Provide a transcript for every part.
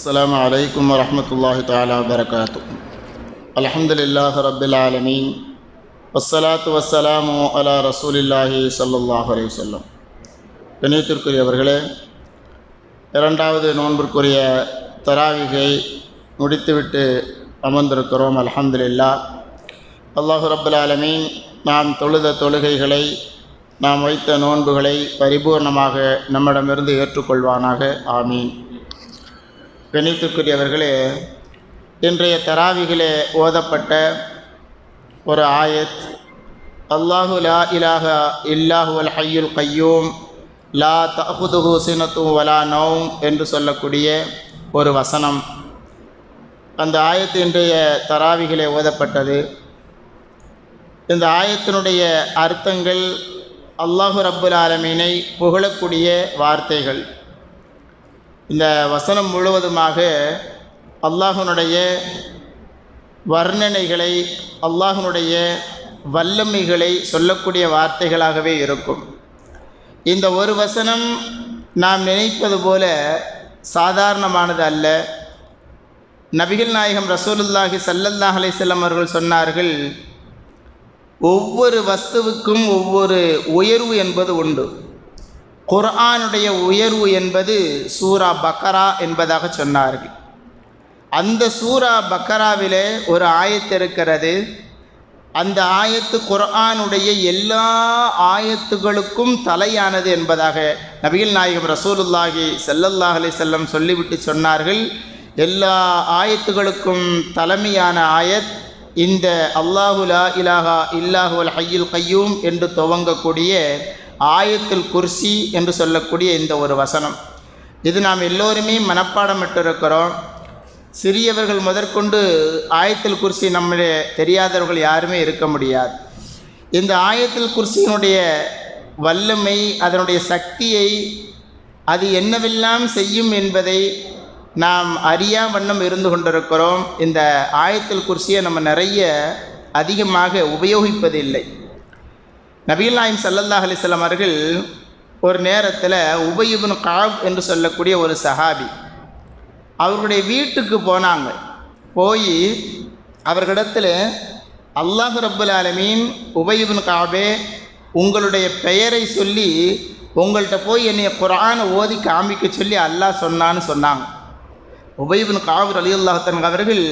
السلام عليكم ورحمة الله تعالى وبركاته الحمد لله رب العالمين والصلاة والسلام على رسول الله صلى الله عليه وسلم கணியத்திற்குரியவர்களே இரண்டாவது நோன்பிற்குரிய தராவிகை முடித்துவிட்டு அமர்ந்திருக்கிறோம் அல்ஹம்துலில்லா அல்லாஹு ரப்புல் ஆலமீன் நாம் தொழுத தொழுகைகளை நாம் வைத்த நோன்புகளை பரிபூர்ணமாக நம்மிடமிருந்து ஏற்றுக்கொள்வானாக ஆமீன் கணித்துக்குரியவர்களே இன்றைய தராவிகளே ஓதப்பட்ட ஒரு ஆயத். அல்லாஹு லா இலாஹ இல்லாஹு அல் ஹய்யுல் கையூம் லா தஹுதுஹு சினத்து வலா நௌம் என்று சொல்லக்கூடிய ஒரு வசனம். அந்த ஆயத்து இன்றைய தராவிகளே ஓதப்பட்டது. இந்த ஆயத்தினுடைய அர்த்தங்கள் அல்லாஹு ரப்புல் ஆலமீனை புகழக்கூடிய வார்த்தைகள். இந்த வசனம் முழுவதுமாக அல்லாஹனுடைய வர்ணனைகளை அல்லாஹனுடைய வல்லமைகளை சொல்லக்கூடிய வார்த்தைகளாகவே இருக்கும். இந்த ஒரு வசனம் நாம் நினைப்பது போல சாதாரணமானது அல்ல. நபிகள் நாயகம் ரசூலுல்லாஹி சல்லல்லாஹ் அலைஹிஸ்ஸலாம் அவர்கள் சொன்னார்கள் ஒவ்வொரு வஸ்துவுக்கும் ஒவ்வொரு உயர்வு என்பது உண்டு. குர்ஆனுடைய உயர்வு என்பது சூரா பக்கரா என்பதாக சொன்னார்கள். அந்த சூரா பக்கராவிலே ஒரு ஆயத்து இருக்கிறது. அந்த ஆயத்து குர்ஆனுடைய எல்லா ஆயத்துகளுக்கும் தலையானது என்பதாக நபிகள் நாயகம் ரசூலுல்லாஹி செல்லல்லாஹ் அலி செல்லம் சொல்லிவிட்டு சொன்னார்கள். எல்லா ஆயத்துகளுக்கும் தலைமையான ஆயத் இந்த அல்லாஹுலா இலாஹா இல்லாஹு ஹையுல் கையூம் என்று துவங்கக்கூடிய ஆயத்தில் குர்சி என்று சொல்லக்கூடிய இந்த ஒரு வசனம். இது நாம் எல்லோருமே மனப்பாடமிட்டிருக்கிறோம். சிறியவர்கள் முதற்கொண்டு ஆயத்தில் குர்சி நம்முடைய தெரியாதவர்கள் யாருமே இருக்க முடியாது. இந்த ஆயத்தில் குர்சியினுடைய வல்லமை அதனுடைய சக்தியை அது என்னவெல்லாம் செய்யும் என்பதை நாம் அறியா வண்ணம் இருந்து கொண்டிருக்கிறோம். இந்த ஆயத்தில் குர்சியை நம்ம நிறைய அதிகமாக உபயோகிப்பதில்லை. நபிகள் சல்லல்லாஹ் அலிஸ்லாம் அவர்கள் ஒரு நேரத்தில் உபயுபன் காப் என்று சொல்லக்கூடிய ஒரு சஹாபி. அவர்களுடைய வீட்டுக்கு போனாங்க. போய் அவர்களிடத்தில் அல்லாஹ் ரப்புல் ஆலமீன் உபயுபன் காபே உங்களுடைய பெயரை சொல்லி உங்கள்கிட்ட போய் என்னை குரானை ஓதி காமிக்க சொல்லி அல்லாஹ் சொன்னான்னு சொன்னாங்க. உபயுபின் காவூர் அலி அல்லாஹன் அவர்கள்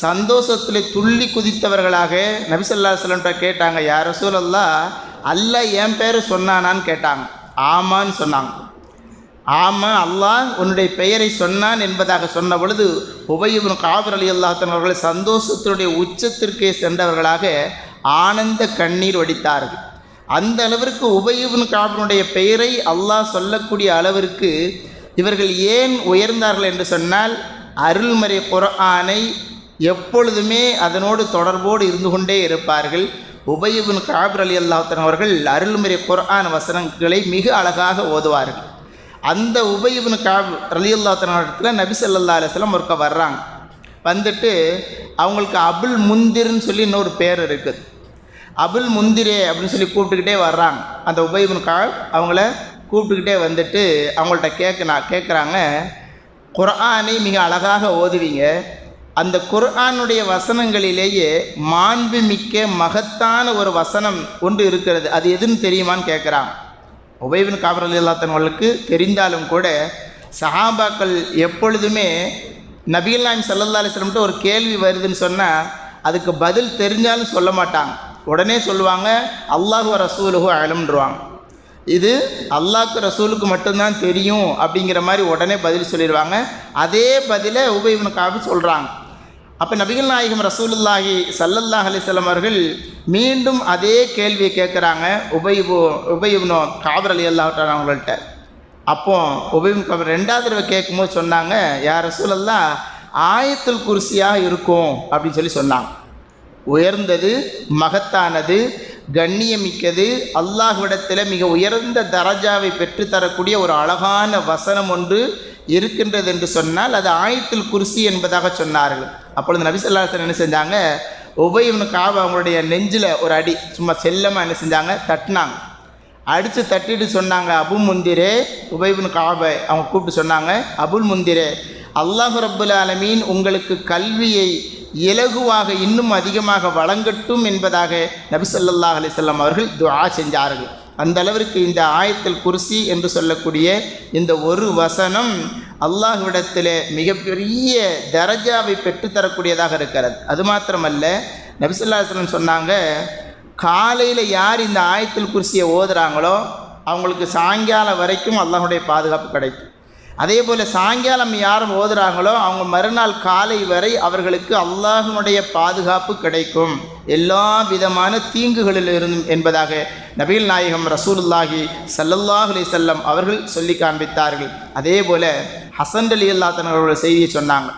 சந்தோஷத்தில் துள்ளி குதித்தவர்களாக நபிசல்லா சொல்லம்ட்ட கேட்டாங்க யார் ரசூலல்லா அல்ல என் பேர் சொன்னானான்னு கேட்டாங்க. ஆமான்னு சொன்னாங்க. ஆமாம் அல்லாஹ் உன்னுடைய பெயரை சொன்னான் என்பதாக சொன்ன பொழுது உபயுபின் காவூர் அலி அல்லாஹன் அவர்கள் சந்தோஷத்தினுடைய உச்சத்திற்கே சென்றவர்களாக ஆனந்த கண்ணீர் வடித்தார்கள். அந்த அளவிற்கு உபயுபின் காவனுடைய பெயரை அல்லாஹ் சொல்லக்கூடிய அளவிற்கு இவர்கள் ஏன் உயர்ந்தார்கள் என்று சொன்னால் அருள்மறை குரானை எப்பொழுதுமே அதனோடு தொடர்போடு இருந்து கொண்டே இருப்பார்கள். உபயுபின் காபிர் அலி அல்லாத்தன் அவர்கள் அருள்முறை குர்ஆன் வசனங்களை மிக அழகாக ஓதுவார்கள். அந்த உபயுபின் காப் அலி அல்லாத்தன் இடத்துல நபி சல்லா அலிஸ்லாம் ஒருக்க வர்றாங்க. வந்துட்டு அவங்களுக்கு அபுல் முந்திர்னு சொல்லி இன்னொரு பேர் இருக்குது. அபுல் முந்திரே அப்படின்னு சொல்லி கூப்பிட்டுக்கிட்டே வர்றாங்க. அந்த உபயுபின் காப் அவங்கள கூப்பிட்டுக்கிட்டே வந்துட்டு அவங்கள்ட்ட கேட்கனா கேட்குறாங்க குரானை மிக அழகாக ஓதுவீங்க. அந்த குர்ஆனுடைய வசனங்களிலேயே மாண்புமிக்க மகத்தான ஒரு வசனம் ஒன்று இருக்கிறது. அது எதுன்னு தெரியுமான்னு கேட்குறான். உபயவின் காபர் அலி அல்லாத்தன்களுக்கு தெரிந்தாலும் கூட சஹாபாக்கள் எப்பொழுதுமே நபிகள் நாயம் சல்லல்லா அலிஸ்லம்ட்டு ஒரு கேள்வி வருதுன்னு சொன்னால் அதுக்கு பதில் தெரிஞ்சாலும் சொல்ல மாட்டாங்க. உடனே சொல்லுவாங்க அல்லாஹு ரசூலுகு அலம்ன்றுவாங்க. இது அல்லாஹ்க்கு ரசூலுக்கு மட்டும்தான் தெரியும் அப்படிங்கிற மாதிரி உடனே பதில் சொல்லிடுவாங்க. அதே பதிலை உபயவனு காபி சொல்கிறாங்க அப்போ நபிகள் நாயகம் ரசூலுல்லாஹி சல்லல்லாஹ் அலிசல்லம் அவர்கள் மீண்டும் அதே கேள்வியை கேட்குறாங்க. உபயபு உபயபுனோ காபர் அலி அல்லாட்டான் அவங்கள்ட்ட அப்போ உபயம் காபர் ரெண்டாவது தடவை கேட்கும்போது சொன்னாங்க யார் ரசூலல்லா ஆயத்துல் குர்சியாக இருக்கும் அப்படின்னு சொல்லி சொன்னாங்க. உயர்ந்தது மகத்தானது கண்ணியமிக்கது அல்லாஹ்விடத்தில் மிக உயர்ந்த தரஜாவை பெற்றுத்தரக்கூடிய ஒரு அழகான வசனம் ஒன்று இருக்கின்றது என்று சொன்னால் அது ஆயத்தில் குர்சி என்பதாக சொன்னார்கள். அப்பொழுது நபிசல்லாசன் என்ன செஞ்சாங்க? உபயவனு காவ அவங்களுடைய நெஞ்சில் ஒரு அடி சும்மா செல்லமாக என்ன செஞ்சாங்க? தட்டினாங்க. அடித்து தட்டிட்டு சொன்னாங்க அபு முந்திரே உபைபின் காபை அவங்க கூப்பிட்டு சொன்னாங்க அபுல் முந்திரே அல்லாஹு ரப்புல் ஆலமீன் உங்களுக்கு கல்வியை இலகுவாக இன்னும் அதிகமாக வழங்கட்டும் என்பதாக நபி அலிசல்லாம் அவர்கள் துவா செஞ்சார்கள். அந்த அளவிற்கு இந்த ஆயத்தில் குர்சி என்று சொல்லக்கூடிய இந்த ஒரு வசனம் அல்லாஹ்விடத்தில் மிகப்பெரிய தரஜாவை பெற்றுத்தரக்கூடியதாக இருக்கிறது. அது மாத்திரமல்ல நபி சொன்னாங்க காலையில் யார் இந்த ஆயத்தில் குர்சியை ஓதுறாங்களோ அவங்களுக்கு சாயங்காலம் வரைக்கும் அல்லாஹுடைய பாதுகாப்பு கிடைக்கும். அதே போல் சாயங்காலம் யாரும் ஓதுறாங்களோ அவங்க மறுநாள் காலை வரை அவர்களுக்கு அல்லாஹனுடைய பாதுகாப்பு கிடைக்கும். எல்லா விதமான தீங்குகளிலிருந்தும் என்பதாக நபீல் நாயகம் ரசூலுல்லாஹி சல்லல்லாஹு அலி செல்லம் அவர்கள் சொல்லி காண்பித்தார்கள். அதே போல் ஹசன் அலி அல்லாத்தன் அவர்கள் செய்தியை சொன்னாங்க.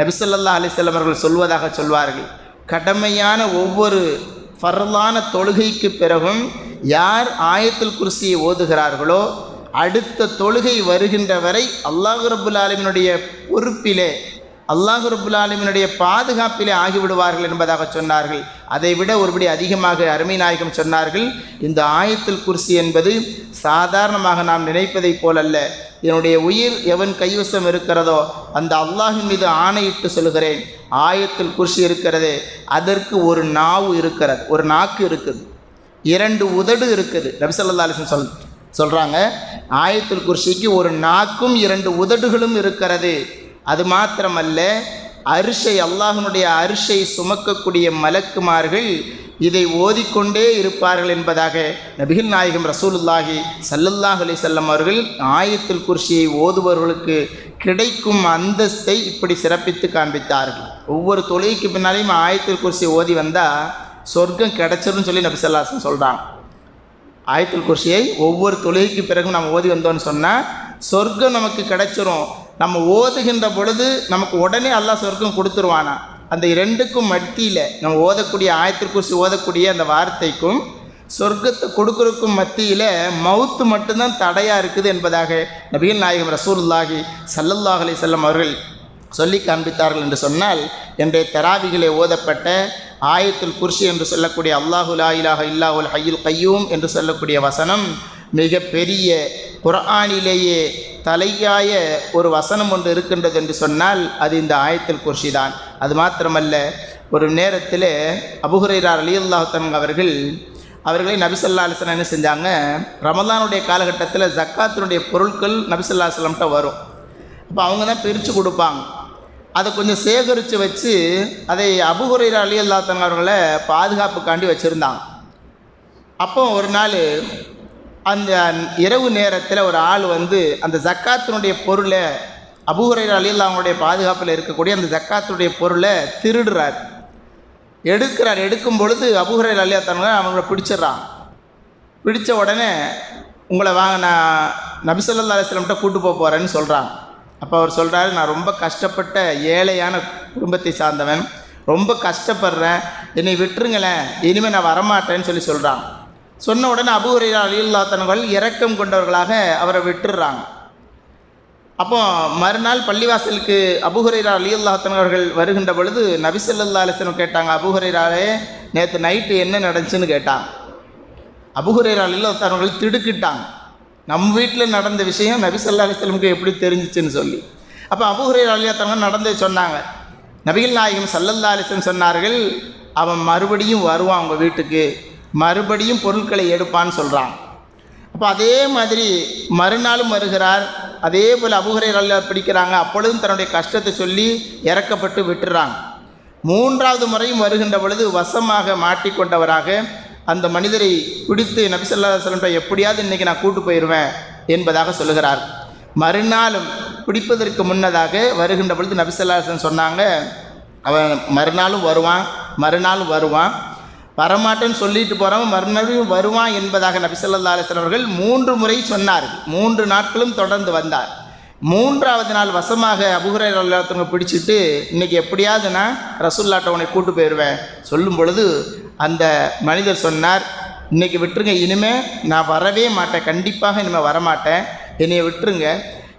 நபிசல்லா அலி செல்லம் அவர்கள் சொல்வதாக சொல்வார்கள். கடமையான ஒவ்வொரு ஃபர்லான தொழுகைக்கு பிறகும் யார் ஆயத்தில் குர்சியை ஓதுகிறார்களோ அடுத்த தொழுகை வருகின்ற வரை அல்லாஹு ரபுல் ஆலமினுடைய பொறுப்பிலே அல்லாஹு ரபுல் ஆலமினுடைய பாதுகாப்பிலே ஆகிவிடுவார்கள் என்பதாக சொன்னார்கள். அதை விட ஒருபடி அதிகமாக அருமை நாயகம் சொன்னார்கள். இந்த ஆயத்தில் குர்சி என்பது சாதாரணமாக நாம் நினைப்பதைப் போலல்ல. என்னுடைய உயிர் எவன் கைவசம் இருக்கிறதோ அந்த அல்லாஹின் மீது ஆணையிட்டு சொல்கிறேன். ஆயத்தில் குர்சி இருக்கிறது. அதற்கு ஒரு நாவு இருக்கிறது ஒரு நாக்கு இருக்குது. இரண்டு உதடு இருக்குது. நபிசல்லா அலிசன் சொல் சொல்கிறாங்க ஆயத்துல் குர்சிக்கு ஒரு நாக்கும் இரண்டு உதடுகளும் இருக்கிறது. அது மாத்திரமல்ல அரிசை அல்லாஹனுடைய அரிசை சுமக்கக்கூடிய மலக்குமார்கள் இதை ஓதிக்கொண்டே இருப்பார்கள் என்பதாக நபிகள் நாயகம் ரசூலுல்லாஹி சல்லல்லாஹ் அலி செல்லம் அவர்கள் ஆயத்தில் குர்சியை ஓதுபவர்களுக்கு கிடைக்கும் அந்தஸ்தை இப்படி சிறப்பித்து காண்பித்தார்கள். ஒவ்வொரு தொழுகைக்கு பின்னாலையும் ஆயத்தில் குர்சியை ஓதி வந்தால் சொர்க்கம் கிடைச்சிருன்னு சொல்லி நபி சொல்லாசன் சொல்கிறாங்க ஆயத்தில் குர்சியை ஒவ்வொரு தொழுகைக்கு பிறகும் நம்ம ஓதி வந்தோம்னு சொன்னால் சொர்க்கம் நமக்கு கிடைச்சிரும். நம்ம ஓதுகின்ற பொழுது நமக்கு உடனே எல்லா சொர்க்கம் கொடுத்துருவானா? அந்த இரண்டுக்கும் மத்தியில் நம்ம ஓதக்கூடிய ஆயத்துல் குர்சி ஓதக்கூடிய அந்த வார்த்தைக்கும் சொர்க்கத்தை கொடுக்குறக்கும் மத்தியில் மவுத்து மட்டும்தான் தடையாக இருக்குது என்பதாக நபிகள் நாயகம் ரசூலுல்லாஹி சல்லல்லாஹ் அலைஹி வஸல்லம் அவர்கள் சொல்லி காண்பித்தார்கள் என்று சொன்னால் இன்றைய தராவிகளே ஓதப்பட்ட ஆயத்துல் குர்ஷி என்று சொல்லக்கூடிய அல்லாஹு லா இலாஹ இல்லாஹுல் ஹையுல் கையூம் என்று சொல்லக்கூடிய வசனம் மிக பெரிய குரானிலேயே தலையாய ஒரு வசனம் ஒன்று இருக்கின்றது என்று சொன்னால் அது இந்த ஆயத்தில் குர்ஷி தான். அது மாத்திரமல்ல ஒரு நேரத்தில் அபுஹுரைரார் அலி அல்லாஹன் அவர்கள் அவர்களை நபிசல்லா அலிஸ்லாம் என்ன செஞ்சாங்க? ரமதானுடைய காலகட்டத்தில் ஜக்காத்தினுடைய பொருட்கள் நபிசல்லா அலுவலம்கிட்ட வரும். அப்போ அவங்க தான் பிரித்து கொடுப்பாங்க. அதை கொஞ்சம் சேகரித்து வச்சு அதை அபுகுரைர அலி அல்லாத்தன் அவர்களை பாதுகாப்புக்காண்டி வச்சுருந்தாங்க. அப்போ ஒரு நாள் அந்த இரவு நேரத்தில் ஒரு ஆள் வந்து அந்த ஜக்காத்தினுடைய பொருளை அபுகுரைர அலி அவங்களுடைய பாதுகாப்பில் இருக்கக்கூடிய அந்த ஜக்காத்தினுடைய பொருளை திருடுறார். எடுக்கிறார். எடுக்கும் பொழுது அபுகுரைர அலி அல்லாத்தவங்க அவங்கள பிடிச்சிடுறான் பிடித்த உடனே உங்களை வாங்க நான் நபிசல்லா அலிஸ்லம்கிட்ட கூட்டு போக போகிறேன்னு சொல்கிறாங்க அப்போ அவர் சொல்கிறாரு நான் ரொம்ப கஷ்டப்பட்ட ஏழையான குடும்பத்தை சார்ந்தவன். ரொம்ப கஷ்டப்படுறேன். என்னை விட்டுருங்களேன். இனிமேல் நான் வரமாட்டேன்னு சொல்லி சொல்கிறான் சொன்ன உடனே அபுஹுரைரா அலியுல்லாத்தனர்கள் இரக்கம் கொண்டவர்களாக அவரை விட்டுடுறாங்க அப்போ மறுநாள் பள்ளிவாசலுக்கு அபுஹுரைரா அலியுல்லாத்தன் அவர்கள் வருகின்ற பொழுது நபிசல்லா அலிஸ்லம் கேட்டாங்க அபுஹுரைராவே நேற்று நைட்டு என்ன நடந்துச்சுன்னு கேட்டாங்க. அபுஹுரைரா அலியுல்லாத்தன் அவர்கள் திடுக்கிட்டாங்க. நம் வீட்டில் நடந்த விஷயம் நபிசல்லா அலிஸ்லமுக்கு எப்படி தெரிஞ்சிச்சுன்னு சொல்லி. அப்போ அபுஹுரை அலியாத்தவங்க நடந்து சொன்னாங்க. நபிகள் நாயகம் சல்லல்லா அலிஸ்லம் சொன்னார்கள் அவன் மறுபடியும் வருவான் அவங்க வீட்டுக்கு மறுபடியும் பொருட்களை எடுப்பான்னு சொல்கிறான் அப்போ அதே மாதிரி மறுநாளும் வருகிறார். அதே போல் அபுகரை அல்லா பிடிக்கிறாங்க. அப்பொழுதும் தன்னுடைய கஷ்டத்தை சொல்லி இறக்கப்பட்டு விட்டுறாங்க. மூன்றாவது முறையும் வருகின்ற பொழுது வசமாக மாட்டிக்கொண்டவராக அந்த மனிதரை பிடித்து நபிசல்லா சொல்லிட்ட எப்படியாவது இன்றைக்கி நான் கூட்டு போயிடுவேன் என்பதாக சொல்லுகிறார். மறுநாளும் பிடிப்பதற்கு முன்னதாக வருகின்ற பொழுது நபிசல்லாசன் சொன்னாங்க அவன் மறுநாளும் வருவான் மறுநாளும் வருவான். வரமாட்டேன்னு சொல்லிட்டு போகிறவன் மறுநாளும் வருவான் என்பதாக நபிசல்லா அலிஸ்லாம் அவர்கள் மூன்று முறை சொன்னார். மூன்று நாட்களும் தொடர்ந்து வந்தார். மூன்றாவது நாள் வசமாக அபுகுரை எல்லாத்தவங்க பிடிச்சிட்டு இன்றைக்கி எப்படியாவது நான் ரசுல்லாட்ட உன்னை கூட்டு போயிடுவேன் சொல்லும் பொழுது அந்த மனிதர் சொன்னார் இன்றைக்கி விட்டுருங்க இனிமேல் நான் வரவே மாட்டேன் கண்டிப்பாக இனிமேல் வரமாட்டேன். என்னை விட்டுருங்க.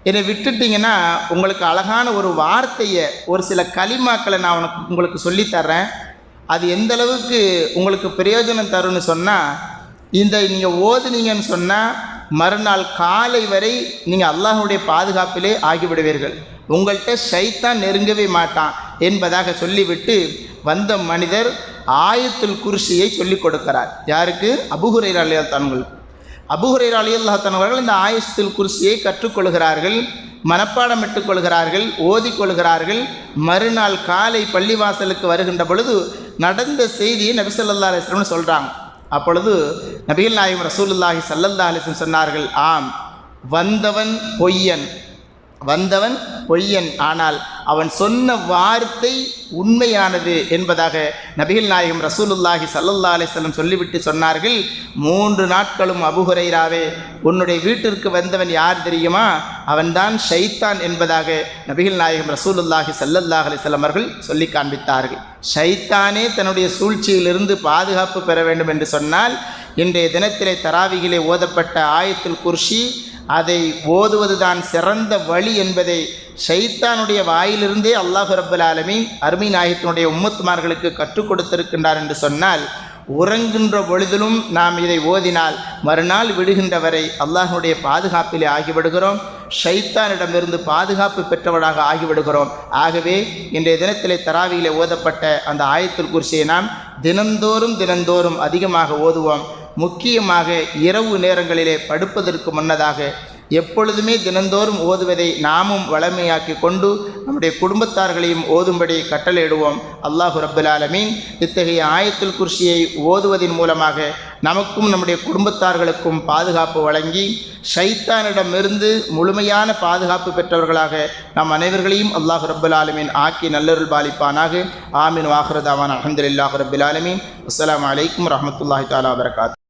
என்னை விட்டுட்டிங்கன்னா உங்களுக்கு அழகான ஒரு வார்த்தையை ஒரு சில களிமாக்களை நான் உனக்கு உங்களுக்கு சொல்லித்தரேன் அது எந்த அளவுக்கு உங்களுக்கு பிரயோஜனம் தரும்னு சொன்னால் இந்த நீங்கள் ஓதுனீங்கன்னு சொன்னால் மறுநாள் காலை வரை நீங்கள் அல்லாஹனுடைய பாதுகாப்பிலே ஆகிவிடுவீர்கள். உங்கள்கிட்ட ஷைத்தான் நெருங்கவே மாட்டான் என்பதாக சொல்லிவிட்டு வந்த மனிதர் ஆயத்துல் குர்சியை சொல்லிக் கொடுக்கிறார். யாருக்கு? அபுகுரை அலியல்தான்கள் அபுகுரை அலியல்லாத்தான் அவர்கள். இந்த ஆயத்துல் குர்சியை கற்றுக்கொள்கிறார்கள் மனப்பாடமிட்டுக் கொள்கிறார்கள் ஓதிக்கொள்கிறார்கள் மறுநாள் காலை பள்ளிவாசலுக்கு வருகின்ற பொழுது நடந்த செய்தியை நபிசல்லா அலிஸ்லம்னு சொல்கிறாங்க அப்பொழுது நபிகள் நாயகம் ரசூலுல்லாஹி சல்லல்லா அலிஸ்லம் சொன்னார்கள் ஆம் வந்தவன் பொய்யன். வந்தவன் பொய்யன். ஆனால் அவன் சொன்ன வார்த்தை உண்மையானது என்பதாக நபிகள் நாயகம் ரசூலுல்லாஹி சல்லல்லா அலிஸ்லம் சொல்லிவிட்டு சொன்னார்கள். மூன்று நாட்களும் அபுகுரைராவே உன்னுடைய வீட்டிற்கு வந்தவன் யார் தெரியுமா? அவன்தான் ஷைத்தான் என்பதாக நபிகள் நாயகம் ரசூலுல்லாஹி சல்லல்லாஹ் அலிஸ்லம் அவர்கள் சொல்லி காண்பித்தார்கள். ஷைத்தானே தன்னுடைய சூழ்ச்சியிலிருந்து பாதுகாப்பு பெற வேண்டும் என்று சொன்னால் இன்றைய தினத்திலே தராவிகிலே ஓதப்பட்ட ஆயத்தில் குர்ஷி அதை ஓதுவதுதான் சிறந்த வழி என்பதை ஷைத்தானுடைய வாயிலிருந்தே அல்லாஹு ரபுல் ஆலமீன் அருமை நாயகத்தினுடைய உம்மத்துமார்களுக்கு கற்றுக் கொடுத்திருக்கின்றார் என்று சொன்னால் உறங்குகின்ற பொழுதிலும் நாம் இதை ஓதினால் மறுநாள் விடுகின்ற வரை அல்லாஹனுடைய பாதுகாப்பிலே ஆகிவிடுகிறோம் ஷைத்தானிடமிருந்து பாதுகாப்பு பெற்றவராக ஆகிவிடுகிறோம். ஆகவே இன்றைய தினத்திலே தராவியிலே ஓதப்பட்ட அந்த ஆயத்துல் குர்சியை நாம் தினந்தோறும் தினந்தோறும் அதிகமாக ஓதுவோம். முக்கியமாக இரவு நேரங்களிலே படுப்பதற்கு முன்னதாக எப்பொழுதுமே தினந்தோறும் ஓதுவதை நாமும் வளமையாக்கி கொண்டு நம்முடைய குடும்பத்தார்களையும் ஓதும்படி கட்டளையிடுவோம். அல்லாஹு ரப்புல் இத்தகைய ஆயத்தில் குர்சியை ஓதுவதன் மூலமாக நமக்கும் நம்முடைய குடும்பத்தார்களுக்கும் பாதுகாப்பு வழங்கி ஷைத்தானிடமிருந்து முழுமையான பாதுகாப்பு பெற்றவர்களாக நம் அனைவர்களையும் அல்லாஹு ரப்புல் ஆக்கி நல்லருள் பாலிப்பானாக. ஆமீன். வாஹரதாவான் அஹமதுல்லாஹு ரப்புல் அஸ்லாம் அஸ்ஸலாமு அலைக்கும் ரஹமத்துல்லாஹி தாலா வரகாத்